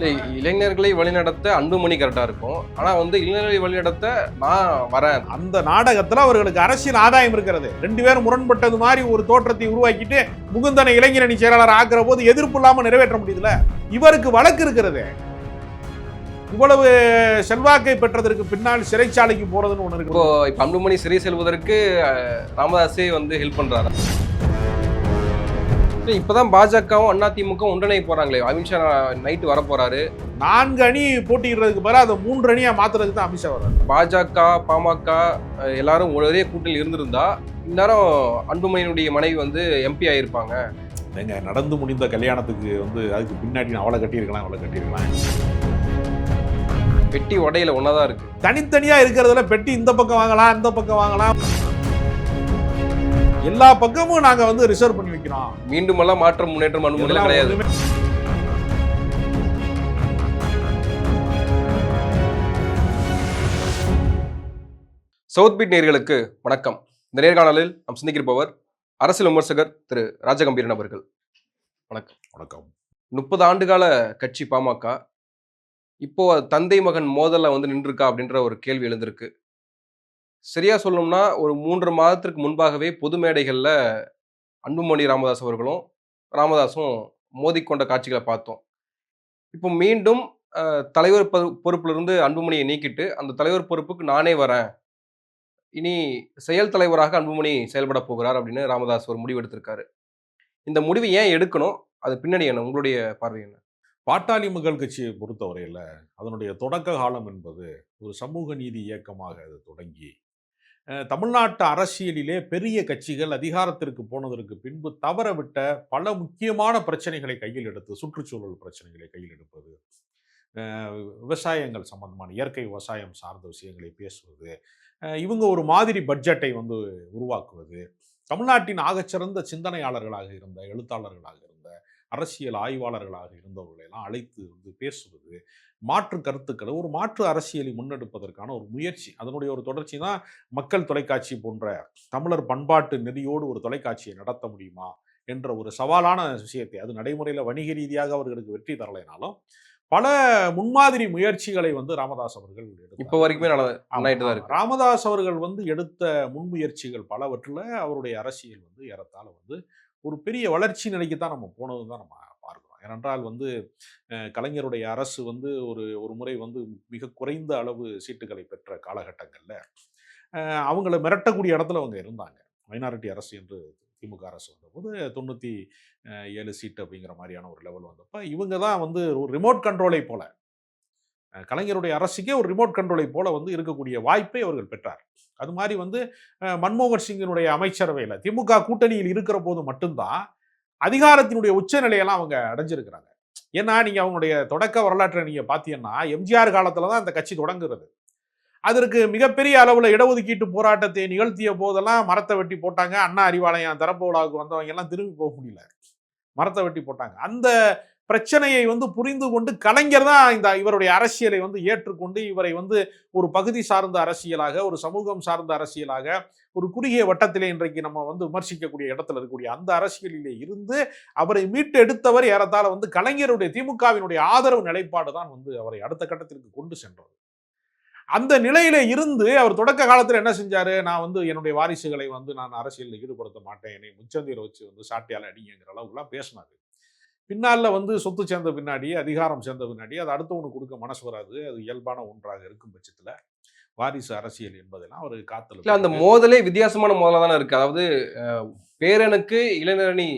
இல்லை இளைஞர்களை வழிநடத்த அன்புமணி கரெக்டாக இருக்கும். ஆனால் வந்து இளைஞர்களை வழிநடத்த நான் வரேன். அந்த நாடகத்துல அவர்களுக்கு அரசியல் ஆதாயம் இருக்கிறது. ரெண்டு பேரும் முரண்பட்டது மாதிரி ஒரு தோற்றத்தை உருவாக்கிட்டு முகுந்தனை இளைஞரணி செயலாளர் ஆக்குற போது எதிர்ப்பு இல்லாம நிறைவேற்ற முடியுதுல இவருக்கு வழக்கு இருக்கிறது. இவ்வளவு செல்வாக்கை பெற்றதற்கு பின்னால் சிறைச்சாலைக்கு போறதுன்னு இப்போ இருக்கு. இப்போ அன்புமணி சிறை செல்வதற்கு ராமதாஸே வந்து ஹெல்ப் பண்றாரு? இல்லை இப்போதான் பாஜகவும் அதிமுக ஒன்றிணை போறாங்களே. அமித்ஷா நைட்டு வர போறாரு நான்கு அணி போட்டியிடுறதுக்கு பதிலா அதை மூன்று அணியா மாத்துறதுக்கு தான் அமித்ஷா வர்றாரு. பாஜக பாமக எல்லாரும் ஒரே கூட்டணியில் இருந்திருந்தா இந்நேரம் அன்புமணியினுடைய மனைவி வந்து எம்பி ஆயிருப்பாங்க. ஏங்க நடந்து முடிந்த கல்யாணத்துக்கு வந்து அதுக்கு பின்னாடி நான் அவளை கட்டியிருக்கலாம் அவளை கட்டியிருக்கலாம். பெட்டி உடையில ஒன்னதான் இருக்கு. தனித்தனியா இருக்கிறதுல பெட்டி இந்த பக்கம் வாங்கலாம் இந்த பக்கம் வாங்கலாம். எல்லா பக்கமும் நாங்க வந்து ரிசர்வ் பண்ணி வைக்கிறோம் மீண்டும் எல்லாம் மாற்றம் முன்னேற்றம் இதெல்லாம் கிடையாது. சவுத் பீட் நேர்களுக்கு வணக்கம். இந்த நேர்காணலில் நாம் சிந்திக்கிருப்பவர் அரசியல் விமர்சகர் திரு ராஜகம்பீரன் அவர்கள். வணக்கம். முப்பது ஆண்டுகால கட்சி பாமக இப்போ தந்தை மகன் மோதல்ல வந்து நின்றுருக்கா அப்படின்ற ஒரு கேள்வி எழுந்திருக்கு. சரியா சொல்லணும்னா ஒரு மூன்று மாதத்திற்கு முன்பாகவே பொது மேடைகளில் அன்புமணி ராமதாஸ் அவர்களும் ராமதாஸும் மோதிக்கொண்ட காட்சிகளை பார்த்தோம். இப்போ மீண்டும் தலைவர் பொறு- பொறுப்பிலிருந்து அன்புமணியை நீக்கிட்டு அந்த தலைவர் பொறுப்புக்கு நானே வரேன். இனி செயல் தலைவராக அன்புமணி செயல்பட போகிறார் அப்படின்னு ராமதாஸ் ஒரு முடிவு எடுத்திருக்காரு. இந்த முடிவு ஏன் எடுக்கணும்? அது பின்னணி என்ன? உங்களுடைய பார்வை என்ன? பாட்டாளி மக்கள் கட்சியை பொறுத்தவரையில் அதனுடைய தொடக்க காலம் என்பது ஒரு சமூக நீதி இயக்கமாக அது தொடங்கி தமிழ்நாட்டு அரசியலிலே பெரிய கட்சிகள் அதிகாரத்திற்கு போனதற்கு பின்பு தவறவிட்ட பல முக்கியமான பிரச்சனைகளை கையில் எடுத்து சுற்றுச்சூழல் பிரச்சனைகளை கையில் எடுப்பது விவசாயங்கள் சம்பந்தமான இயற்கை விவசாயம் சார்ந்த விஷயங்களை பேசுவது இவங்க ஒரு மாதிரி பட்ஜெட்டை வந்து உருவாக்குவது தமிழ்நாட்டின் ஆகச்சிறந்த சிந்தனையாளர்களாக இருந்த எழுத்தாளர்களாக அரசியல் ஆய்வாளர்களாக இருந்தவர்களை எல்லாம் அழைத்து வந்து பேசுவது மாற்று கருத்துக்களை ஒரு மாற்று அரசியலை முன்னெடுப்பதற்கான ஒரு முயற்சி அதனுடைய ஒரு தொடர்ச்சி தான் மக்கள் தொலைக்காட்சி போன்ற தமிழர் பண்பாட்டு நெறியோடு ஒரு தொலைக்காட்சியை நடத்த முடியுமா என்ற ஒரு சவாலான விஷயத்தை அது நடைமுறையில் வணிக ரீதியாக அவர்களுக்கு வெற்றி தரலைனாலும் பல முன்மாதிரி முயற்சிகளை வந்து ராமதாஸ் அவர்கள். இப்போ வரைக்குமே ராமதாஸ் அவர்கள் வந்து எடுத்த முன்முயற்சிகள் பலவற்றில் அவருடைய அரசியல் வந்து ஏறத்தாழ வந்து ஒரு பெரிய வளர்ச்சி நிலைக்கு தான் நம்ம போனது தான் நம்ம பார்க்குறோம். ஏனென்றால் வந்து கலைஞருடைய அரசு வந்து ஒரு ஒரு முறை வந்து மிக குறைந்த அளவு சீட்டுகளை பெற்ற காலகட்டங்களில் அவங்கள மிரட்டக்கூடிய இடத்துல அவங்க இருந்தாங்க. மைனாரிட்டி அரசு என்று திமுக அரசு வந்தபோது தொண்ணூற்றி ஏழு சீட்டு அப்படிங்கிற மாதிரியான ஒரு லெவல் வந்தப்போ இவங்க தான் வந்து ஒரு ரிமோட் கண்ட்ரோலை போல கலைஞருடைய அரசுக்கே ஒரு ரிமோட் கண்ட்ரோலை போல வந்து இருக்கக்கூடிய வாய்ப்பை அவர்கள் பெற்றார். அது மாதிரி வந்து மன்மோகன் சிங்கினுடைய அமைச்சரவையில் திமுக கூட்டணியில் இருக்கிற போது மட்டும்தான் அதிகாரத்தினுடைய உச்சநிலையெல்லாம் அவங்க அடைஞ்சிருக்கிறாங்க. ஏன்னா நீங்கள் அவங்களுடைய தொடக்க வரலாற்றை நீங்கள் பார்த்தீங்கன்னா எம்ஜிஆர் காலத்தில் தான் அந்த கட்சி தொடங்குறது. அதற்கு மிகப்பெரிய அளவில் இடஒதுக்கீட்டு போராட்டத்தை நிகழ்த்திய போதெல்லாம் மரத்தை வெட்டி போட்டாங்க. அண்ணா அறிவாலயம் தரப்பு விழாவுக்கு வந்தவங்க எல்லாம் திரும்பி போக முடியல. மரத்தை வெட்டி போட்டாங்க. அந்த பிரச்சனையை வந்து புரிந்து கொண்டு கலைஞர் தான் இந்த இவருடைய அரசியலை வந்து ஏற்றுக்கொண்டு இவரை வந்து ஒரு பகுதி சார்ந்த அரசியலாக ஒரு சமூகம் சார்ந்த அரசியலாக ஒரு குறுகிய வட்டத்திலே இன்றைக்கு நம்ம வந்து விமர்சிக்கக்கூடிய இடத்துல இருக்கக்கூடிய அந்த அரசியலிலே இருந்து அவரை மீட்டு எடுத்தவர் ஏறத்தாழ வந்து கலைஞருடைய திமுகவினுடைய ஆதரவு நிலைப்பாடு தான் வந்து அவரை அடுத்த கட்டத்திற்கு கொண்டு சென்றது. அந்த நிலையில இருந்து அவர் தொடக்க காலத்தில் என்ன செஞ்சாரு? நான் வந்து என்னுடைய வாரிசுகளை வந்து நான் அரசியலில் ஈடுபடுத்த மாட்டேன். என்னை முச்சந்திர வச்சு வந்து சாட்டியால் அடிங்கிற அளவுக்குலாம் பேசினாரு. பின்னால வந்து சொத்து சேர்ந்த பின்னாடி அதிகாரம் சேர்ந்த பின்னாடி அது அடுத்தவனுக்கு கொடுக்க மனசு வராது அது இயல்பான ஒன்றாக இருக்கும் பட்சத்துல வாரிசு அரசியல் என்பதெல்லாம் அவர் காத்தல இல்ல அந்த மோதலே வித்தியாசமான மோதலா தானே இருக்கு. அதாவது பேரனுக்கு இளைஞரணி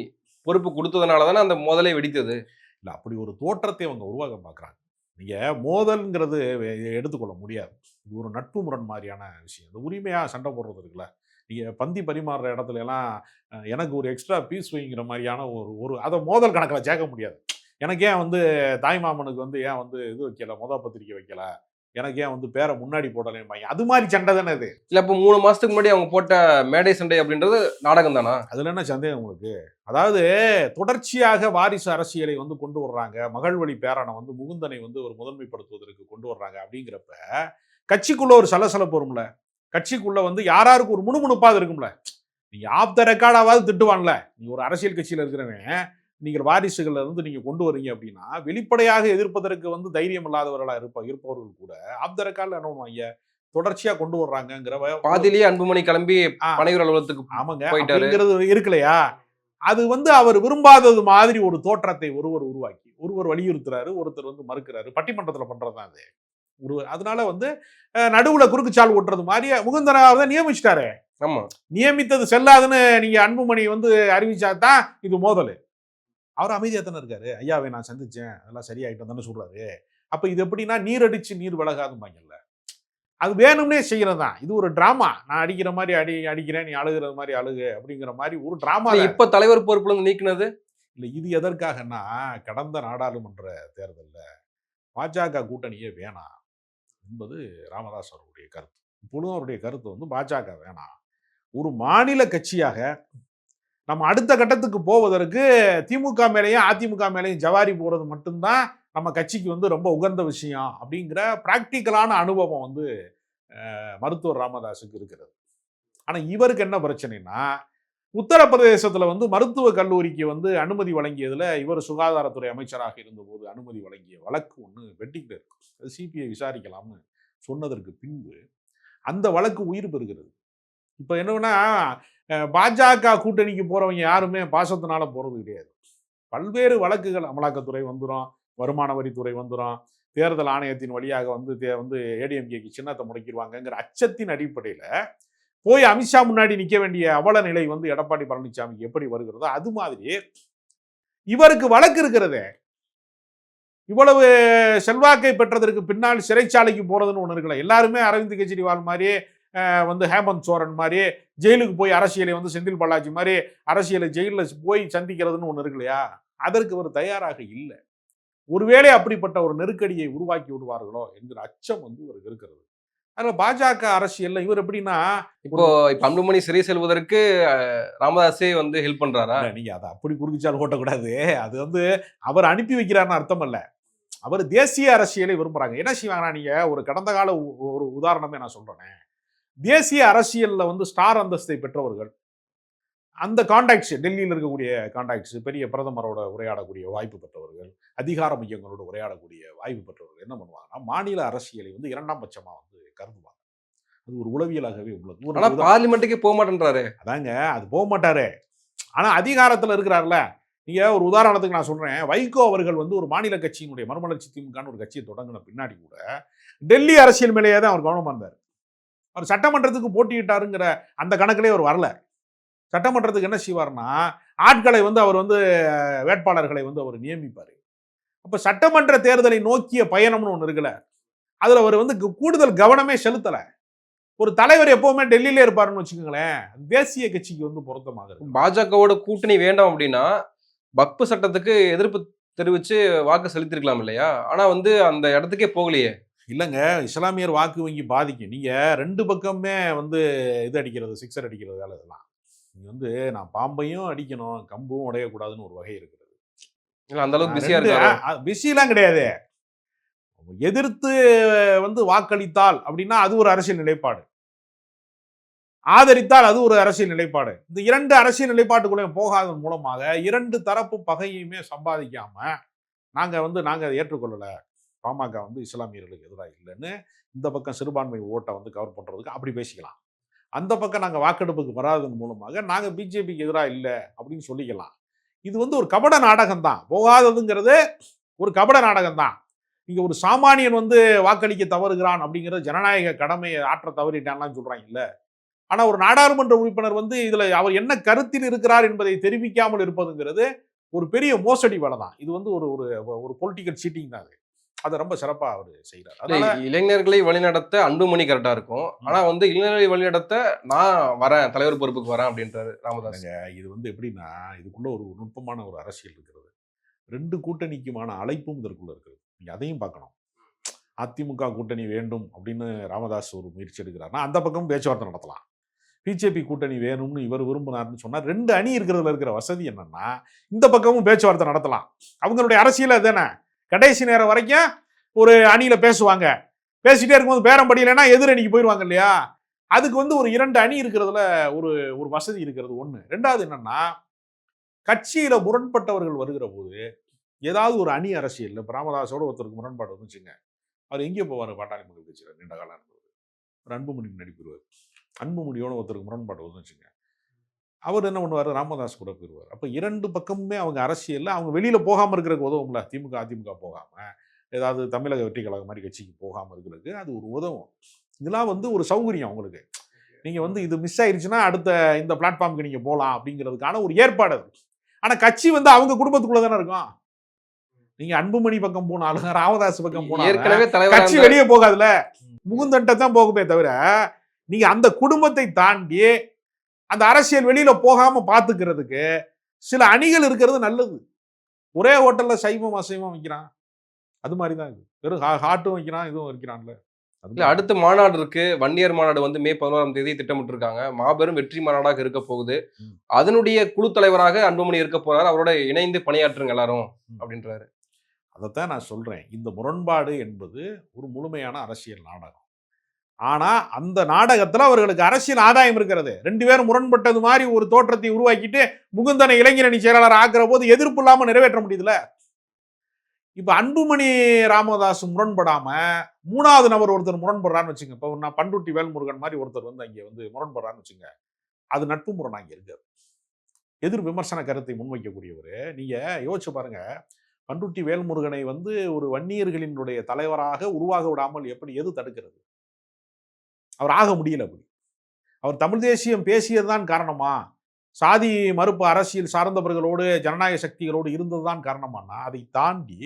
பொறுப்பு கொடுத்ததுனால தானே அந்த மோதலே வெடித்தது. இல்ல அப்படி ஒரு தோற்றத்தை அவங்க உருவாக்க பார்க்குறாங்க நீங்க மோதல்ங்கிறது எடுத்துக்கொள்ள முடியாது. இது ஒரு நட்பு முரண் மாதிரியான விஷயம். இந்த உரிமையா சண்டை போடுறது இருக்குல்ல? நீங்க பந்தி பரிமாறுற இடத்துல எல்லாம் எனக்கு ஒரு எக்ஸ்ட்ரா பீஸ் வைங்கிற மாதிரியான ஒரு ஒரு அதை மோதல் கணக்கில் சேர்க்க முடியாது. எனக்கு ஏன் வந்து தாய்மாமனுக்கு வந்து ஏன் வந்து இது வைக்கல மொத பத்திரிக்கை வைக்கல? எனக்கு ஏன் வந்து பேரை முன்னாடி போடலேம்பாங்க அது மாதிரி சண்டை தானே இது. இல்ல இப்போ மூணு மாசத்துக்கு முன்னாடி அவங்க போட்ட மேடை சண்டை அப்படின்றது நாடகம் தானா? அதுல என்ன சந்தேகம் உங்களுக்கு? அதாவது தொடர்ச்சியாக வாரிசு அரசியலை வந்து கொண்டு வர்றாங்க. மகள் வழி பேரனை வந்து முகுந்தனை வந்து ஒரு முதன்மைப்படுத்துவதற்கு கொண்டு வர்றாங்க அப்படிங்கிறப்ப கட்சிக்குள்ள ஒரு சலசலப்பு வரும்ல. கட்சிக்குள்ள வந்து யாராருக்கு ஒரு முணுமுணுப்பாது இருக்கும்ல? நீங்க ஆப் த ரெக்கார்டாவது திட்டுவான்ல. நீ ஒரு அரசியல் கட்சியில இருக்கிறவன் நீங்கள் வாரிசுகள்ல இருந்து நீங்க கொண்டு வரீங்க அப்படின்னா வெளிப்படையாக எதிர்ப்பதற்கு வந்து தைரியம் இல்லாதவர்களா இருப்ப இருப்பவர்கள் கூட ஆப் த ரெக்கார்ட்ல என்ன பண்ணுவாங்க? தொடர்ச்சியா கொண்டு வர்றாங்கங்கிற வ- பாதியிலேயே அன்புமணி கிளம்பி பனையூர் அலுவலகத்துக்கு ஆமாங்க. இருக்குல்லையா? அது வந்து அவர் விரும்பாதது மாதிரி ஒரு தோற்றத்தை ஒருவர் உருவாக்கி ஒருவர் வலியுறுத்துறாரு ஒருத்தர் வந்து மறுக்கிறாரு. பட்டிமன்றத்துல பண்றதுதான் அது. ஒரு அதனால வந்து நடுவுல குறுக்குச்சால் ஓட்டுறது மாதிரி முகுந்தனாவை தான் நியமிச்சிட்டாரு. ஆமா. நியமித்தது செல்லாதுன்னு நீங்க அன்புமணி வந்து அறிவிச்சா தான் இது மோதல். அவர் அமைதியா தானே இருக்காரு. ஐயாவை நான் சந்திச்சேன் அதெல்லாம் சரியாயிட்டம் தானே சொல்றாரு. அப்ப இது எப்படின்னா நீர் அடிச்சு நீர் விலகாதும்பாங்கல்ல அது வேணும்னே செய்யறது தான் இது ஒரு டிராமா நான் அடிக்கிற மாதிரி அடி அடிக்கிறேன் நீ அழுகிறது மாதிரி அழுகு அப்படிங்கிற மாதிரி ஒரு டிராமா இப்ப தலைவர் பொறுப்புல நீக்கினது? இல்ல இது எதற்காகன்னா கடந்த நாடாளுமன்ற தேர்தல்ல பாஜக கூட்டணியே வேணாம். என்பது ராமதாஸ் அவருடைய கருத்து. இப்பொழுதும் அவருடைய கருத்து வந்து பாஜக வேணாம் ஒரு மாநில கட்சியாக நம்ம அடுத்த கட்டத்துக்கு போவதற்கு திமுக மேலேயும் அதிமுக மேலேயும் ஜவாரி போகிறது மட்டும்தான் நம்ம கட்சிக்கு வந்து ரொம்ப உகந்த விஷயம் அப்படிங்கிற ப்ராக்டிக்கலான அனுபவம் வந்து மருத்துவர் ராமதாஸுக்கு இருக்கிறது. ஆனால் இவருக்கு என்ன பிரச்சனைனா உத்தரப்பிரதேசத்தில் வந்து மருத்துவ கல்லூரிக்கு வந்து அனுமதி வழங்கியதில் இவர் சுகாதாரத்துறை அமைச்சராக இருந்தபோது அனுமதி வழங்கிய வழக்கு ஒன்று வெட்டிக்கிட்டு இருக்கு. அது சிபிஐ விசாரிக்கலாம்னு சொன்னதற்கு பின்பு அந்த வழக்கு உயிர் பெறுகிறது. இப்போ என்னன்னா பாஜக கூட்டணிக்கு போகிறவங்க யாருமே பாசத்தினால போகிறது கிடையாது. பல்வேறு வழக்குகள் அமலாக்கத்துறை வந்துடும் வருமான வரித்துறை வந்துடும் தேர்தல் ஆணையத்தின் வழியாக வந்து தே- வந்து ஏடிஎம்கேக்கு சின்னத்தை முடக்கிடுவாங்கங்கிற அச்சத்தின் அடிப்படையில் போய் அமித்ஷா முன்னாடி நிற்க வேண்டிய அவல நிலை வந்து எடப்பாடி பழனிசாமிக்கு எப்படி வருகிறதோ அது மாதிரி இவருக்கு வழக்கு இருக்கிறதே. இவ்வளவு செல்வாக்கை பெற்றதற்கு பின்னால் சிறைச்சாலைக்கு போறதுன்னு ஒன்று இருக்கல. எல்லாருமே அரவிந்த் கெஜ்ரிவால் மாதிரியே வந்து ஹேமந்த் சோரன் மாதிரியே ஜெயிலுக்கு போய் அரசியலை வந்து செந்தில் பாலாஜி மாதிரி அரசியலை ஜெயிலில் போய் சந்திக்கிறதுன்னு ஒன்று இருக்கு இல்லையா அதற்கு அவர் தயாராக இல்லை. ஒருவேளை அப்படிப்பட்ட ஒரு நெருக்கடியை உருவாக்கி விடுவார்களோ என்கிற அச்சம் வந்து இவருக்கு இருக்கிறது. அதனால பாஜக அரசியல்ல இவர் எப்படின்னா இப்போ இப்ப அன்புமணி சிறை செல்வதற்கு ராமதாஸே வந்து ஹெல்ப் பண்றாரா? நீங்க அதை அப்படி குறுக்கிச்சால் ஓட்டக்கூடாது. அது வந்து அவர் அனுப்பி வைக்கிறார்னு அர்த்தம் அல்ல அவர் தேசிய அரசியலை விரும்புறாங்க. என்ன செய்வாங்கன்னா நீங்க ஒரு கடந்த கால ஒரு உதாரணமே நான் சொல்றேன். தேசிய அரசியல்ல வந்து ஸ்டார் அந்தஸ்தை பெற்றவர்கள் அந்த கான்டாக்ட்ஸ் டெல்லியில் இருக்கக்கூடிய கான்டாக்ட்ஸ் பெரிய பிரதமரோட உரையாடக்கூடிய வாய்ப்பு பெற்றவர்கள் அதிகார மையங்களோட உரையாடக்கூடிய வாய்ப்பு பெற்றவர்கள் என்ன பண்ணுவாங்கன்னா மாநில அரசியலை வந்து இரண்டாம் பட்சமா வந்து கருதுவாங்க. அது ஒரு உளவியலாகவே உள்ளது. ஒரு ஆனா உதா- பார்லிமெண்ட்டுக்கே போக மாட்டேன்றாரு. அதாங்க அது போக மாட்டாரு. ஆனா அதிகாரத்துல இருக்கிறார்ல. நீங்க ஒரு உதாரணத்துக்கு நான் சொல்றேன். வைகோ அவர்கள் வந்து ஒரு மாநில கட்சியினுடைய மறுமலர்ச்சி திமுகன்னு ஒரு கட்சியை தொடங்கின பின்னாடி கூட டெல்லி அரசியல் மேலேயே தான் அவர் கவனமா இருந்தார். அவர் சட்டமன்றத்துக்கு போட்டியிட்டாருங்கிற அந்த கணக்கிலே அவர் வரல. சட்டமன்றத்துக்கு என்ன செய்வார்னா ஆட்களை வந்து அவர் வந்து வேட்பாளர்களை வந்து அவர் நியமிப்பார். அப்ப சட்டமன்ற தேர்தலை நோக்கிய பயணம்னு ஒன்று இருக்குல்ல. அதுல அவர் வந்து கூடுதல் கவனமே செலுத்தல. ஒரு தலைவர் எப்பவுமே டெல்லியிலே இருப்பாருன்னு வச்சுக்கோங்களேன். தேசிய கட்சிக்கு வந்து பொருத்தமாக இருக்கு. பாஜகவோட கூட்டணி வேண்டாம் அப்படின்னா பக்பு சட்டத்துக்கு எதிர்ப்பு தெரிவிச்சு வாக்கு செலுத்திருக்கலாம் இல்லையா? ஆனா வந்து அந்த இடத்துக்கே போகலையே. இல்லைங்க இஸ்லாமியர் வாக்கு வங்கி பாதிக்கும் நீங்க ரெண்டு பக்கமே வந்து இது அடிக்கிறது சிக்ஸர் அடிக்கிறது வேலை இதெல்லாம். நீங்க வந்து நான் பாம்பையும் அடிக்கணும் கம்பும் உடையக்கூடாதுன்னு ஒரு வகை இருக்கிறது இல்ல அந்த அளவுக்கு பிஸியா இருக்காரு? பிஸிலாம் கிடையாது. எதிர்த்து வந்து வாக்களித்தால் அப்படின்னா அது ஒரு அரசியல் நிலைப்பாடு. ஆதரித்தால் அது ஒரு அரசியல் நிலைப்பாடு. இந்த இரண்டு அரசியல் நிலைப்பாட்டுக்குள்ளே போகாததன் மூலமாக இரண்டு தரப்பு பகையுமே சம்பாதிக்காம நாங்கள் வந்து நாங்கள் ஏற்றுக்கொள்ளலை. பாமக வந்து இஸ்லாமியர்களுக்கு எதிராக இல்லைன்னு இந்த பக்கம் சிறுபான்மை ஓட்டை வந்து கவர் பண்ணுறதுக்கு அப்படி பேசிக்கலாம். அந்த பக்கம் நாங்கள் வாக்கெடுப்புக்கு வராததன் மூலமாக நாங்கள் பிஜேபிக்கு எதிராக இல்லை அப்படின்னு சொல்லிக்கலாம். இது வந்து ஒரு கபட நாடகம் தான் போகாததுங்கிறது ஒரு கபட நாடகம் தான் நீங்க ஒரு சாமானியன் வந்து வாக்களிக்க தவறுகிறான் அப்படிங்கிறது ஜனநாயக கடமையை ஆற்ற தவறிட்டான்லாம் சொல்றாங்க இல்ல ஆனா ஒரு நாடாளுமன்ற உறுப்பினர் வந்து இதுல அவர் என்ன கருத்தில் இருக்கிறார் என்பதை தெரிவிக்காமல் இருப்பதுங்கிறது ஒரு பெரிய மோசடி வேலை தான். இது வந்து ஒரு ஒரு ஒரு பொலிட்டிக்கல் சீட்டிங் தான் அது. அதை ரொம்ப சிறப்பா அவர் செய்யறாரு அதனால இளைஞர்களை வழிநடத்த அன்புமணி கரெக்டா இருக்கும். ஆனா வந்து இளைஞர்களை வழிநடத்த நான் வரேன் தலைவர் பொறுப்புக்கு வரேன் அப்படின்றாரு ராமதாஸ். இது வந்து எப்படின்னா இதுக்குள்ள ஒரு நுட்பமான ஒரு அரசியல் இருக்கிறது. ரெண்டு கூட்டணிக்குமான அழைப்பும் இதற்குள்ள இருக்கிறது நீங்கள் அதையும் பார்க்கணும். அதிமுக கூட்டணி வேண்டும் அப்படின்னு ராமதாஸ் ஒரு முயற்சி எடுக்கிறாருன்னா அந்த பக்கம் பேச்சுவார்த்தை நடத்தலாம். பிஜேபி கூட்டணி வேணும்னு இவர் விரும்பினார்னு சொன்னால் ரெண்டு அணி இருக்கிறதுல இருக்கிற வசதி என்னன்னா இந்த பக்கமும் பேச்சுவார்த்தை நடத்தலாம். அவங்களுடைய அரசியல் அதுதானே. கடைசி நேரம் வரைக்கும் ஒரு அணியில் பேசுவாங்க. பேசிட்டே இருக்கும்போது பேரம் படியலைன்னா எதிரணிக்கு போயிடுவாங்க இல்லையா? அதுக்கு வந்து ஒரு இரண்டு அணி இருக்கிறதுல ஒரு ஒரு வசதி இருக்கிறது ஒன்று ரெண்டாவது என்னன்னா கட்சியில் முரண்பட்டவர்கள் வருகிற போது ஏதாவது ஒரு அணி அரசியல். இப்போ ராமதாஸோட ஒருத்தருக்கு முரண்பாடு வந்துச்சுங்க. அவர் எங்கே போவார் பாட்டாளி மக்கள் கட்சியில் நீண்ட காலம் இருந்தவர். ஒரு அன்புமணி நடிப்பிடுவார் அன்புமணியோட ஒருத்தருக்கு முரண்பாடு வந்துச்சுங்க. அவர் என்ன பண்ணுவார்? ராமதாஸ் கூட போயிடுவார் அப்போ இரண்டு பக்கமுமே அவங்க அரசியலில் அவங்க வெளியில் போகாமல் இருக்கிறதுக்கு உதவும்ல. திமுக அதிமுக போகாமல் ஏதாவது தமிழக வெற்றி கழகம் மாதிரி கட்சிக்கு போகாமல் இருக்கிறதுக்கு அது ஒரு உதவும். இதெல்லாம் வந்து ஒரு சௌகரியம் அவங்களுக்கு. நீங்கள் வந்து இது மிஸ் ஆயிடுச்சுன்னா அடுத்த இந்த பிளாட்ஃபார்முக்கு நீங்கள் போகலாம் அப்படிங்கிறதுக்கான ஒரு ஏற்பாடு அது. ஆனால் கட்சி வந்து அவங்க குடும்பத்துக்குள்ளே தானே இருக்கும். நீங்க அன்புமணி பக்கம் போனாலும் ராமதாஸ் பக்கம் போனாலும் கட்சி வெளியே போகாதுல முகுந்தன்ட்ட தான் போகுமே தவிர நீங்க அந்த குடும்பத்தை தாண்டி அந்த அரசியல் வெளியில போகாம பாத்துக்கிறதுக்கு சில அணிகள் இருக்கிறது நல்லது. ஒரே ஹோட்டல்ல சைவம் அசைவம் வைக்கிறான். அது மாதிரி தான் இது. வெறும் ஹாட்டும் வைக்கிறான் இதுவும் வைக்கிறான்ல அது இல்ல அடுத்த மாநாடு இருக்கு. வன்னியர் மாநாடு வந்து மே பதினோராம் தேதி திட்டமிட்டு இருக்காங்க மாபெரும் வெற்றி மாநாடாக இருக்க போகுது. அதனுடைய குழு தலைவராக அன்புமணி இருக்க போறாரு. அவரோட இணைந்து பணியாற்றுங்க எல்லாரும். அப்படின்றாரு. அதைத்தான் நான் சொல்கிறேன் இந்த முரண்பாடு என்பது ஒரு முழுமையான அரசியல் நாடகம். ஆனால் அந்த நாடகத்தில் அவர்களுக்கு அரசியல் ஆதாயம் இருக்கிறது. ரெண்டு பேரும் முரண்பட்டது மாதிரி ஒரு தோற்றத்தை உருவாக்கிட்டு முகுந்தனை இளைஞரணி செயலாளர் ஆக்குற போது எதிர்ப்பு இல்லாமல் நிறைவேற்ற முடியுதுல இப்போ அன்புமணி ராமதாஸ் முரண்படாமல் மூணாவது நபர் ஒருத்தர் முரண்படுறான்னு வச்சுங்க. இப்போ நான் பண்ருட்டி வேல்முருகன் மாதிரி ஒருத்தர் வந்து அங்கே வந்து முரண்படுறான்னு வச்சுங்க. அது நட்பு முரண் அங்கே இருக்காது எதிர் விமர்சன கருத்தை முன்வைக்கக்கூடியவர். நீங்கள் யோசிச்சு பாருங்க. பண்ருட்டி வேல்முருகனை வந்து ஒரு வன்னியர்களினுடைய தலைவராக உருவாக விடாமல் எப்படி எது தடுக்கிறது? அவர் ஆக முடியல அப்படி. அவர் தமிழ் தேசியம் பேசியதுதான் காரணமா? சாதி மறுப்பு அரசியல் சார்ந்தவர்களோடு ஜனநாயக சக்திகளோடு இருந்ததுதான் காரணமானா? அதை தாண்டி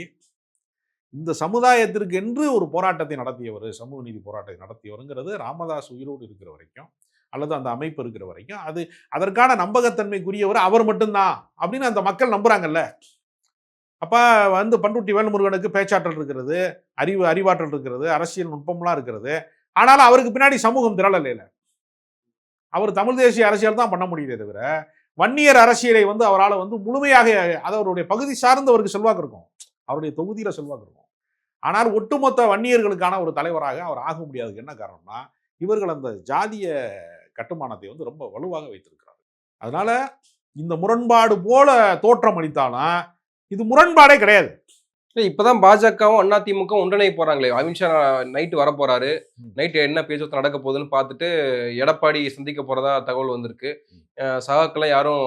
இந்த சமுதாயத்திற்கு என்று ஒரு போராட்டத்தை நடத்தியவர் சமூக நீதி போராட்டத்தை நடத்தியவருங்கிறது ராமதாஸ் உயிரோடு இருக்கிற வரைக்கும் அல்லது அந்த அமைப்பு இருக்கிற வரைக்கும். அது அதற்கான நம்பகத்தன்மைக்குரியவர் அவர் மட்டும்தான் அப்படின்னு அந்த மக்கள் நம்புறாங்கல்ல. அப்போ வந்து பண்ருட்டி வேல்முருகனுக்கு பேச்சாற்றல் இருக்கிறது அறிவு அறிவாற்றல் இருக்கிறது அரசியல் நுட்பம்லாம் இருக்கிறது. ஆனாலும் அவருக்கு பின்னாடி சமூகம் திரளல அவர் தமிழ் தேசிய அரசியல் தான் பண்ண முடியுதே தவிர வன்னியர் அரசியலை வந்து அவரால் வந்து முழுமையாக அது அவருடைய பகுதி சார்ந்தவருக்கு செல்வாக்கு இருக்கும். அவருடைய தொகுதியில் செல்வாக்கு இருக்கும். ஆனால் ஒட்டுமொத்த வன்னியர்களுக்கான ஒரு தலைவராக அவர் ஆக முடியாதுக்கு என்ன காரணம்னா இவர்கள் அந்த ஜாதிய கட்டுமானத்தை வந்து ரொம்ப வலுவாக வைத்திருக்கிறார் அதனால இந்த முரண்பாடு போல தோற்றம் அளித்தாலும் இது முரண்பாடே கிடையாது. இப்பதான் பாஜகவும் அதிமுக ஒன்றிணை போறாங்களே. அமித்ஷா நைட்டு வர போறாரு. நைட்டு என்ன பேச்சுவார்த்தை நடக்க போகுதுன்னு பார்த்துட்டு எடப்பாடி சந்திக்க போறதா தகவல் வந்திருக்கு. சகாக்கெல்லாம் யாரும்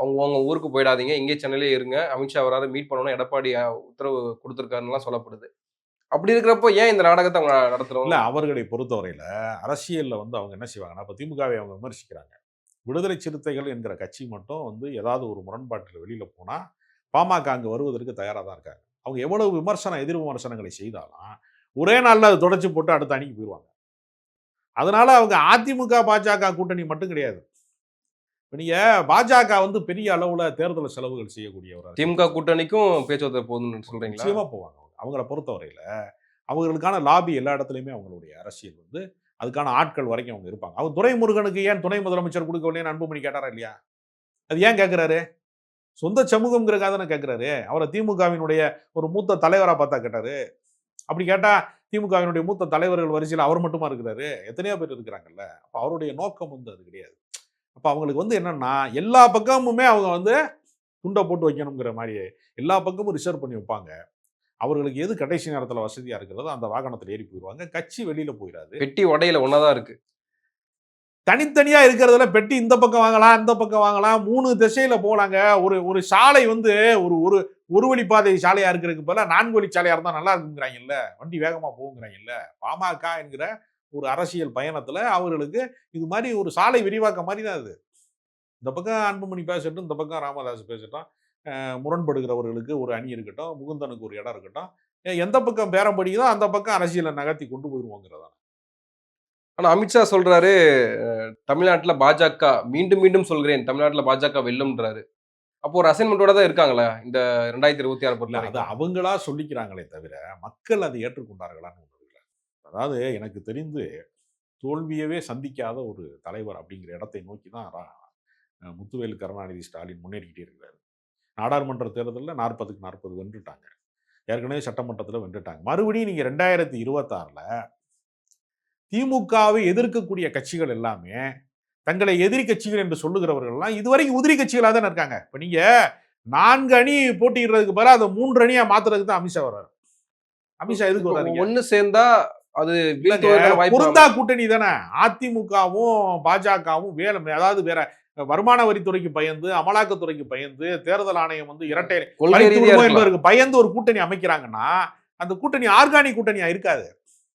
அவங்க அவங்க ஊருக்கு போயிடாதீங்க. இங்கே சென்னையிலே இருங்க. அமித்ஷா வராரு மீட் பண்ணணும் எடப்பாடி உத்தரவு கொடுத்துருக்காருலாம் சொல்லப்படுது. அப்படி இருக்கிறப்போ ஏன் இந்த நாடகத்தை அவங்க நடத்துறோம்? இல்ல அவர்களை பொறுத்தவரையில அரசியல்ல வந்து அவங்க என்ன செய்வாங்கன்னா இப்ப திமுகவை அவங்க விமர்சிக்கிறாங்க. விடுதலை சிறுத்தைகள் என்கிற கட்சி மட்டும் வந்து ஏதாவது ஒரு முரண்பாட்டில் வெளியில போனா பாமக அங்க வருவதற்கு தயாரா தான் இருக்காங்க. அவங்க எவ்வளவு விமர்சனம் எதிர் விமர்சனங்களை செய்தாலும் ஒரே நாள்ல அதை தொடச்சி போட்டு அடுத்த அணிக்கு போயிடுவாங்க அதனால அவங்க அதிமுக பாஜக கூட்டணி மட்டும் கிடையாது. இப்ப நீங்க பாஜக வந்து பெரிய அளவுல தேர்தல் செலவுகள் செய்யக்கூடிய ஒரு அரசியல் திமுக கூட்டணிக்கும் பேச்சுவார்த்தை போகுதுன்னு சொல்றீங்களா? நிச்சயமா போவாங்க அவங்க. அவங்கள பொறுத்தவரையில அவங்களுக்கான லாபி எல்லா இடத்துலையுமே அவங்களுடைய அரசியல் வந்து அதுக்கான ஆட்கள் வரைக்கும் அவங்க இருப்பாங்க. அவர் துரைமுருகனுக்கு ஏன் துணை முதலமைச்சர் கொடுக்கவில்லைன்னு அன்புமணி கேட்டாரா இல்லையா? அது ஏன் கேட்கிறாரு சொந்த சமூகம்ங்கிறக்காக தானே கேட்குறாரு அவரை திமுகவினுடைய ஒரு மூத்த தலைவராக பார்த்தா கேட்டாரு. அப்படி கேட்டால் திமுகவினுடைய மூத்த தலைவர்கள் வரிசையில் அவர் மட்டுமா இருக்கிறாரு? எத்தனையோ பேர் இருக்கிறாங்கல்ல. அப்போ அவருடைய நோக்கம் வந்து அது கிடையாது. அப்போ அவங்களுக்கு வந்து என்னென்னா எல்லா பக்கமுமே அவங்க வந்து துண்டை போட்டு வைக்கணுங்கிற மாதிரி எல்லா பக்கமும் ரிசர்வ் பண்ணி வைப்பாங்க. அவர்களுக்கு எது கடைசி நேரத்தில் வசதியாக இருக்கிறதோ அந்த வாகனத்தில் ஏறி போயிடுவாங்க கட்சி வெளியில் போயிடாது பெட்டி உடையில ஒன்னாதான் இருக்குது தனித்தனியாக இருக்கிறதுல பெட்டி இந்த பக்கம் வாங்கலாம் இந்த பக்கம் வாங்கலாம். மூணு திசையில் போகலாங்க ஒரு ஒரு சாலை வந்து ஒரு ஒரு ஒரு வழிப்பாதை சாலையாக இருக்கிறதுக்கு பதிலா நான்கு வழி சாலையாக இருந்தால் நல்லா இருக்குங்கிறாங்கல்ல. வண்டி வேகமாக போகுங்கிறாங்கல்ல. பாமக என்கிற ஒரு அரசியல் பயணத்தில் அவர்களுக்கு இது மாதிரி ஒரு சாலை விரிவாக்கம் மாதிரி தான் இது இந்த பக்கம் அன்புமணி பேசட்டும் இந்த பக்கம் ராமதாஸ் பேசட்டும். முரண்படுகிறவர்களுக்கு ஒரு அணி இருக்கட்டும் முகுந்தனுக்கு ஒரு இடம் இருக்கட்டும். எந்த பக்கம் பேரம் படிக்குதோ அந்த பக்கம் அரசியலை நகர்த்தி கொண்டு போயிருவோங்கிறதா ஆனா அமித்ஷா சொல்றாரு அஹ், தமிழ்நாட்டுல பாஜக மீண்டும் மீண்டும் சொல்கிறேன் தமிழ்நாட்டுல பாஜக வெல்லும்ன்றாரு. அப்போ ஒரு அசைன்மெண்டோட தான் இருக்காங்களா இந்த ரெண்டாயிரத்தி இருபத்தி ஆறு பொறுத்த அது அவங்களா சொல்லிக்கிறாங்களே தவிர மக்கள் அதை ஏற்றுக்கொண்டார்களான்னு ஒன்று அதாவது எனக்கு தெரிந்து தோல்வியவே சந்திக்காத ஒரு தலைவர் அப்படிங்கிற இடத்தை நோக்கி தான் முத்துவேலு கருணாநிதி ஸ்டாலின் முன்னேறிக்கிட்டே இருக்கிறாரு. நாடாளுமன்ற தேர்தலில் நாற்பதுக்கு நாற்பது வென்றுட்டாங்க. ஏற்கனவே சட்டமன்றத்தில் வென்றுட்டாங்க. மறுபடியும் நீங்கள் ரெண்டாயிரத்தி இருபத்தாறில் திமுகவை எதிர்க்கக்கூடிய கட்சிகள் எல்லாமே தங்களை எதிரி கட்சிகள் என்று சொல்லுகிறவர்கள்லாம் இதுவரைக்கும் உதிரி கட்சிகளாக தானே இருக்காங்க. இப்போ நீங்க நான்கு அணி போட்டியிடுறதுக்கு பதிலா அதை மூன்று அணியா மாத்துறதுக்கு தான் அமித்ஷா வர்றாரு. அமித்ஷா எதுக்கு வர்றாரு ஒண்ணு சேர்ந்தா அது பொருந்தா கூட்டணி தானே. அதிமுகவும் பாஜகவும் வேலை அதாவது வேற வருமான வரித்துறைக்கு பயந்து அமலாக்கத்துறைக்கு பயந்து தேர்தல் ஆணையம் வந்து இரட்டை. என்பதற்கு பயந்து ஒரு கூட்டணி அமைக்கிறாங்கன்னா அந்த கூட்டணி ஆர்கானிக் கூட்டணியா இருக்காது.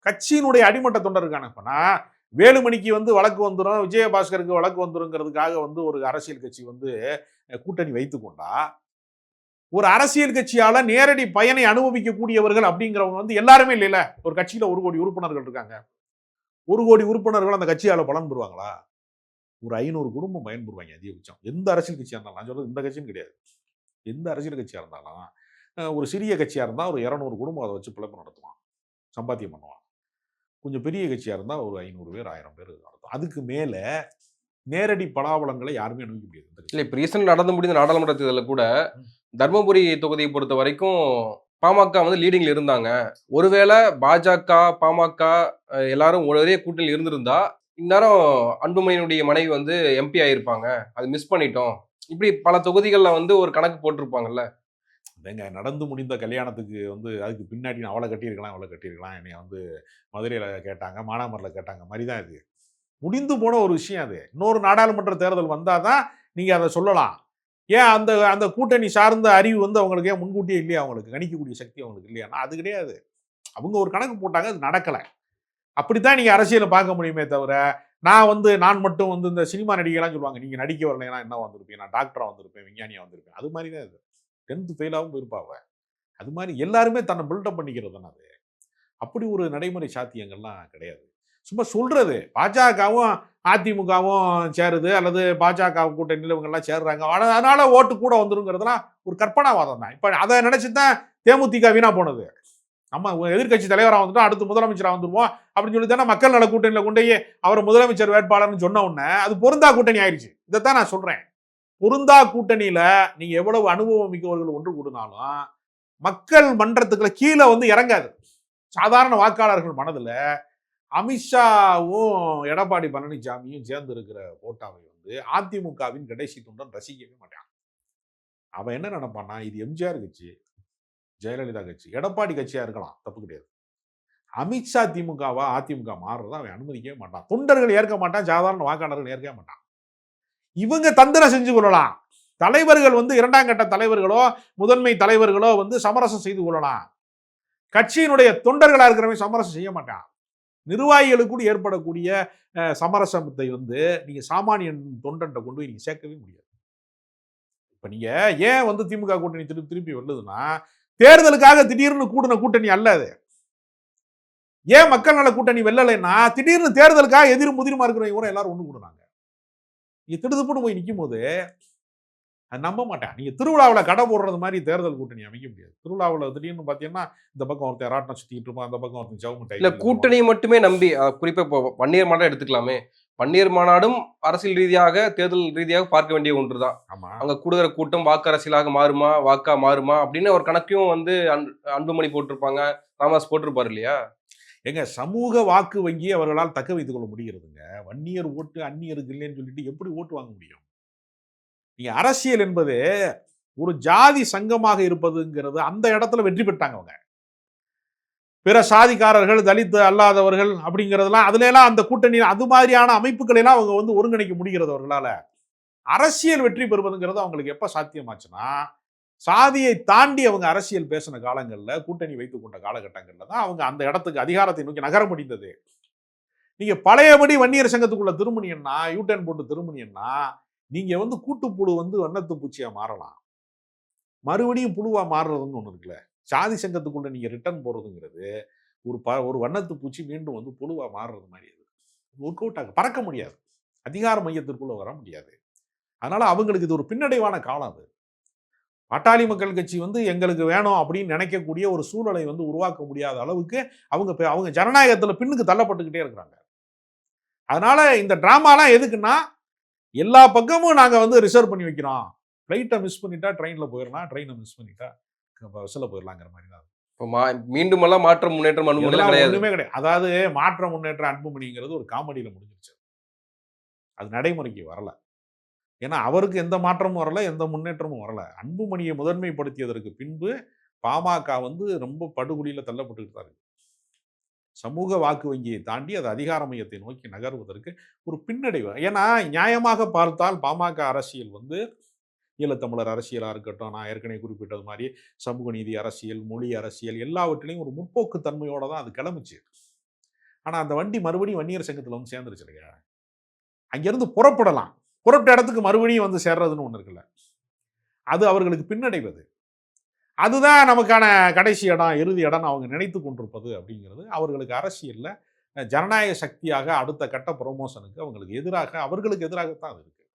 கட்சியினுடைய அடிமட்ட தொண்டருக்கான இப்பனா வேலுமணிக்கு வந்து வழக்கு வந்துடும் விஜயபாஸ்கருக்கு வழக்கு வந்துருங்கிறதுக்காக வந்து ஒரு அரசியல் கட்சி வந்து கூட்டணி கூட்டணி வைத்துக்கொண்டா ஒரு அரசியல் கட்சியால் நேரடி பயனை அனுபவிக்கக்கூடியவர்கள் அப்படிங்கிறவங்க வந்து எல்லாருமே இல்லைல்ல. ஒரு கட்சியில் ஒரு கோடி உறுப்பினர்கள் இருக்காங்க. ஒரு கோடி உறுப்பினர்கள் அந்த கட்சியால் பலன் பெறுவாங்களா? ஒரு ஐநூறு குடும்பம் பயன்பெறுவாங்க அதிகபட்சம். எந்த அரசியல் கட்சியாக இருந்தாலும் நான் சொல்கிறது இந்த கட்சியும் கிடையாது. எந்த அரசியல் கட்சியாக இருந்தாலும் ஒரு சிறிய கட்சியாக இருந்தால் ஒரு இரநூறு குடும்பம் அதை வச்சு பிழைப்பு நடத்துவான். சம்பாத்தியம் பண்ணுவான். கொஞ்சம் பெரிய கட்சியா இருந்தா ஒரு ஐநூறு பேர் ஆயிரம் பேர் நடத்தும் அதுக்கு மேல நேரடி பலாபலங்களை யாருமே அனுபவிக்க முடியாது. இல்ல இப்ப ரீசெண்ட் நடந்து முடிந்த நாடாளுமன்ற தேர்தலில் கூட தர்மபுரி தொகுதியை பொறுத்த வரைக்கும் பாமக வந்து லீடிங்ல இருந்தாங்க. ஒருவேளை பாஜக பாமக எல்லாரும் ஒரே கூட்டணியில் இருந்திருந்தா இந்நேரம் அன்புமணியினுடைய மனைவி வந்து எம்பி ஆயிருப்பாங்க. அது மிஸ் பண்ணிட்டோம். இப்படி பல தொகுதிகள்ல வந்து ஒரு கணக்கு போட்டிருப்பாங்கல்ல. ஏங்க நடந்து முடிந்த கல்யாணத்துக்கு வந்து அதுக்கு பின்னாடி நான் அவளை கட்டியிருக்கலாம் அவளை கட்டியிருக்கலாம் என்னை வந்து மதுரையில் கேட்டாங்க மானாமரில் கேட்டாங்க மாதிரி தான் இது. முடிந்து போன ஒரு விஷயம் அது. இன்னொரு நாடாளுமன்ற தேர்தல் வந்தால் தான் நீங்கள் அதை சொல்லலாம். ஏன் அந்த அந்த கூட்டணி சார்ந்த அறிவு வந்து அவங்களுக்கு ஏன் முன்கூட்டியே இல்லையா அவங்களுக்கு? கணிக்கக்கூடிய சக்தி அவங்களுக்கு இல்லையானா அது கிடையாது. அவங்க ஒரு கணக்கு போட்டாங்க அது நடக்கலை. அப்படித்தான் நீங்கள் அரசியலை பார்க்க முடியுமே தவிர நான் வந்து நான் மட்டும் வந்து இந்த சினிமா நடிகைலாம் சொல்லுவாங்க நீங்கள் நடிக்க வரலைன்னா என்ன வந்திருப்பேன் நான் டாக்டராக வந்திருப்பேன் விஞ்ஞானியாக வந்திருப்பேன். அது மாதிரி தான் இது. டென்த்து ஃபெயிலாகவும் போயிருப்பாவ அது மாதிரி எல்லாருமே தன்னை பில்டப் பண்ணிக்கிறது தானே அது. அப்படி ஒரு நடைமுறை சாத்தியங்கள்லாம் கிடையாது. சும்மா சொல்கிறது பாஜகவும் அதிமுகவும் சேருது அல்லது பாஜக கூட்டணியில் இவங்கெல்லாம் சேர்றாங்க. ஆனால் அதனால் ஓட்டு கூட வந்துருங்கிறதுலாம் ஒரு கற்பனாவாதம் தான். இப்போ அதை நினச்சி தான் தேமுதிக வீணாக போனது. நம்ம எதிர்க்கட்சி தலைவராக வந்துட்டோம் அடுத்து முதலமைச்சராக வந்துருவோம் அப்படின்னு சொல்லி தானே மக்கள் நல கூட்டணியில் கொண்டு போய் அவர் முதலமைச்சர் வேட்பாளர்னு சொன்ன உடனே அது பொருந்தா கூட்டணி ஆயிடுச்சு இதைத்தான் நான் சொல்கிறேன் பொருந்தா கூட்டணியில நீங்க எவ்வளவு அனுபவம் மிக்கவர்கள் ஒன்று கூடினாலும் மக்கள் மன்றத்துக்குள்ள கீழே வந்து இறங்காது. சாதாரண வாக்காளர்கள் மனதில் அமித்ஷாவும் எடப்பாடி பழனிசாமியும் சேர்ந்து இருக்கிற ஓட்டாவை வந்து அதிமுகவின் கடைசி துண்டன் ரசிக்கவே மாட்டான் அவன் என்ன நினைப்பான்னா இது எம்ஜிஆர் கட்சி ஜெயலலிதா கட்சி எடப்பாடி கட்சியா இருக்கலாம் தப்பு கிடையாது. அமித்ஷா திமுகவா அதிமுக மாறுறதா அவன் அனுமதிக்கவே மாட்டான். தொண்டர்கள் ஏற்க மாட்டான் சாதாரண வாக்காளர்கள் ஏற்கவே மாட்டான். இவங்க தந்திரம் செஞ்சு கொள்ளலாம். தலைவர்கள் வந்து இரண்டாம் கட்ட தலைவர்களோ முதன்மை தலைவர்களோ வந்து சமரசம் செய்து கொள்ளலாம். கட்சியினுடைய தொண்டர்களா இருக்கிறவங்க சமரசம் செய்ய மாட்டான். நிர்வாகிகளுக்கு கூட ஏற்படக்கூடிய சமரசத்தை வந்து நீங்க சாமானியன் தொண்டன்ட்ட கொண்டு போய் நீங்க சேர்க்கவே முடியாது. இப்போ நீங்கள் ஏன் வந்து திமுக கூட்டணி திருப்பி திருப்பி வருதுன்னா தேர்தலுக்காக திடீர்னு கூடின கூட்டணி அல்ல அது. ஏன் மக்கள் நல கூட்டணி வெல்லலைன்னா திடீர்னு தேர்தலுக்காக எதிர் முதிர்மா இருக்கிறவங்க கூட எல்லாரும் ஒன்று கூடுனாங்க நீங்க திடுதுப்புன்னு போய் நிற்கும் போது அது நம்ப மாட்டேன் நீங்க திருவிழாவில் கடை போடுறது மாதிரி தேர்தல் கூட்டணி அமைக்க முடியாது. திருவிழாவில் திடீர்னு பார்த்தீங்கன்னா இந்த பக்கம் ஒருத்தன் ராட்டினம் சுத்திட்டு இருப்பான் அந்த பக்கம் ஒருத்தன் ஜவுமிட்டாய் இல்ல கூட்டணியை மட்டுமே நம்பி அஹ், குறிப்பா இப்போ பன்னீர் மாநாடு எடுத்துக்கலாமே. பன்னீர் மாநாடும் அரசியல் ரீதியாக தேர்தல் ரீதியாக பார்க்க வேண்டிய ஒன்றுதான். ஆமா. அங்க கூடுகிற கூட்டம் வாக்கு அரசியலாக மாறுமா வாக்கா மாறுமா அப்படின்னு ஒரு கணக்கையும் வந்து அன்பு- அன்புமணி போட்டிருப்பாங்க. ராமதாஸ் போட்டிருப்பாரு இல்லையா? எங்க சமூக வாக்கு வங்கி அவர்களால் தக்க வைத்துக் கொள்ள முடிகிறதுங்க. வன்னியர் ஓட்டு அந்நியருக்கு இல்லைன்னு சொல்லிட்டு எப்படி ஓட்டு வாங்க முடியும்? நீங்க அரசியல் என்பது ஒரு ஜாதி சங்கமாக இருப்பதுங்கிறது அந்த இடத்துல வெற்றி பெற்றாங்க அவங்க. பிற சாதிக்காரர்கள் தலித் அல்லாதவர்கள் அப்படிங்கிறதெல்லாம் அதுல எல்லாம் அந்த கூட்டணி அது மாதிரியான அமைப்புகளை எல்லாம் அவங்க வந்து ஒருங்கிணைக்க முடிகிறது அவர்களால. அரசியல் வெற்றி பெறுவதுங்கிறது அவங்களுக்கு எப்போ சாத்தியமாச்சுன்னா சாதியை தாண்டி அவங்க அரசியல் பேசின காலங்கள்ல கூட்டணி வைத்துக் கொண்ட காலகட்டங்கள்ல தான் அவங்க அந்த இடத்துக்கு அதிகாரத்தை நோக்கி நகர முடிந்தது. நீங்க பழையபடி வன்னியர் சங்கத்துக்குள்ள திருமணியன்னா யூட்டர்ன் போட்டு திருமணியன்னா நீங்க வந்து கூட்டுப்புழு வந்து வண்ணத்து பூச்சியா மாறலாம். மறுபடியும் புழுவா மாறுறதுன்னு ஒண்ணு இருக்குல்ல. சாதி சங்கத்துக்குள்ள நீங்க ரிட்டர்ன் போறதுங்கிறது ஒரு ப ஒரு வண்ணத்து பூச்சி மீண்டும் வந்து புழுவா மாறுறது மாதிரி அது. ஒர்க் அவுட் ஆக பறக்க முடியாது. அதிகார மையத்திற்குள்ள வர முடியாது. அதனால அவங்களுக்கு இது ஒரு பின்னடைவான காலம் அது. பாட்டாளி மக்கள் கட்சி வந்து எங்களுக்கு வேணும் அப்படின்னு நினைக்கக்கூடிய ஒரு சூழலை வந்து உருவாக்க முடியாத அளவுக்கு அவங்க அவங்க ஜனநாயகத்துல பின்னுக்கு தள்ளப்பட்டுக்கிட்டே இருக்கிறாங்க. அதனால இந்த டிராமாலாம் எதுக்குன்னா எல்லா பக்கமும் நாங்க வந்து ரிசர்வ் பண்ணி வைக்கிறோம். ஃப்ளைட்டை மிஸ் பண்ணிட்டா ட்ரெயின்ல போயிடலாம் ட்ரெயினை மிஸ் பண்ணிட்டா பஸ்ஸில் போயிடலாங்கிற மாதிரி தான். இப்போ மா மீண்டும் எல்லாம் மாற்றம் முன்னேற்றம் இதெல்லாம் கிடையாது. கிடையாது. அதாவது மாற்ற முன்னேற்ற அன்புமணிங்கிறது ஒரு காமெடியில முடிஞ்சிருச்சு. அது நடைமுறைக்கு வரல. ஏன்னா அவருக்கு எந்த மாற்றமும் வரல எந்த முன்னேற்றமும் வரல. அன்புமணியை முதன்மைப்படுத்தியதற்கு பின்பு பாமக வந்து ரொம்ப படுகொலியில் தள்ளப்பட்டுக்கிட்டு தான் சமூக வாக்கு வங்கியை தாண்டி அது அதிகார மையத்தை நோக்கி நகர்வதற்கு ஒரு பின்னடைவு. ஏன்னா நியாயமாக பார்த்தால் பாமக அரசியல் வந்து ஈழத்தமிழர் அரசியலாக இருக்கட்டும் நான் ஏற்கனவே குறிப்பிட்டது மாதிரி சமூக நீதி அரசியல் மொழி அரசியல் எல்லாவற்றிலையும் ஒரு முற்போக்கு தன்மையோடு தான் அது கிளம்புச்சு. ஆனால் அந்த வண்டி மறுபடியும் வன்னியர் சங்கத்தில் வந்து சேர்ந்துருச்சு இல்லையா? அங்கேருந்து புறப்படலாம். புறப்பட்ட இடத்துக்கு மறுபடியும் வந்து சேர்றதுன்னு ஒன்று இருக்குல்ல. அது அவர்களுக்கு பின்னடைவது. அதுதான் நமக்கான கடைசி இடம் இறுதி இடம் அவங்க நினைத்து கொண்டிருப்பது அப்படிங்கிறது. அவர்களுக்கு அரசியலில் ஜனநாயக சக்தியாக அடுத்த கட்ட ப்ரொமோஷனுக்கு அவங்களுக்கு எதிராக அவர்களுக்கு எதிராகத்தான் அது இருக்குது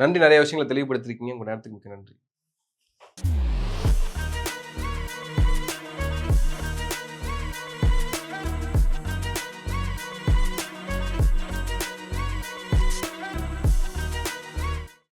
நன்றி. நிறைய விஷயங்களை தெளிவுபடுத்திருக்கீங்க. உங்கள் நேரத்துக்கு மிக்க நன்றி.